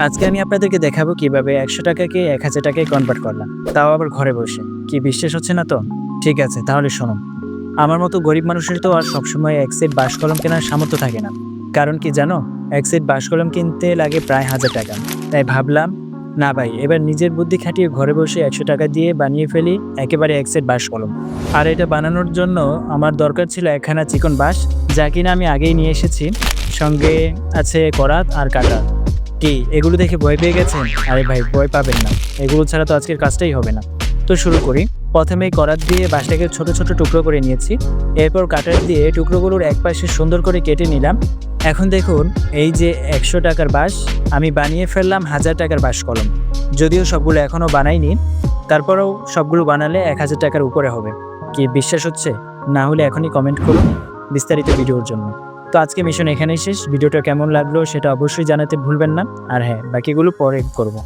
আজকে আমি আপনাদেরকে দেখাবো কীভাবে একশো টাকাকে এক হাজার টাকায় কনভার্ট করলাম। তাও আবার ঘরে বসে। কি বিশ্বাস হচ্ছে না তো? ঠিক আছে, তাহলে শোনো আমার মতো গরিব মানুষের তো আর সবসময় এক সেট বাঁশ কলম কেনার সামর্থ্য থাকে না। কারণ কি জানো? এক সেট বাঁশ কলম কিনতে লাগে প্রায় হাজার টাকা। তাই ভাবলাম, না ভাই, এবার নিজের বুদ্ধি খাটিয়ে ঘরে বসে একশো টাকা দিয়ে বানিয়ে ফেলি একেবারে এক সেট বাঁশ কলম। আর এটা বানানোর জন্য আমার দরকার ছিল একখানা চিকন বাঁশ, যা কিনা আমি আগেই নিয়ে এসেছি। সঙ্গে আছে করাত আর কাটা কি, এগুলো দেখে ভয় পেয়ে গেছেন? আরে ভাই, ভয় পাবেন না। এগুলো ছাড়া তো আজকের কাজটাই হবে না। তো শুরু করি। প্রথমে করাত দিয়ে বাঁশটাকে ছোট ছোট টুকরো করে নিয়েছি। এরপর কাটার দিয়ে টুকরোগুলোর এক পাশে সুন্দর করে কেটে নিলাম। এখন দেখুন, এই যে একশো টাকার বাঁশ, আমি বানিয়ে ফেললাম হাজার টাকার বাঁশ কলম। যদিও সবগুলো এখনও বানাইনি, তারপরেও সবগুলো বানালে এক হাজার টাকার উপরে হবে। কি বিশ্বাস হচ্ছে? না হলে এখনই কমেন্ট করুন বিস্তারিত ভিডিওর জন্য। তো আজকে মিশন এখানেই শেষ। ভিডিওটা কেমন লাগল সেটা অবশ্যই জানাতে ভুলবেন না। আর হ্যাঁ বাকিগুলো পরে করব।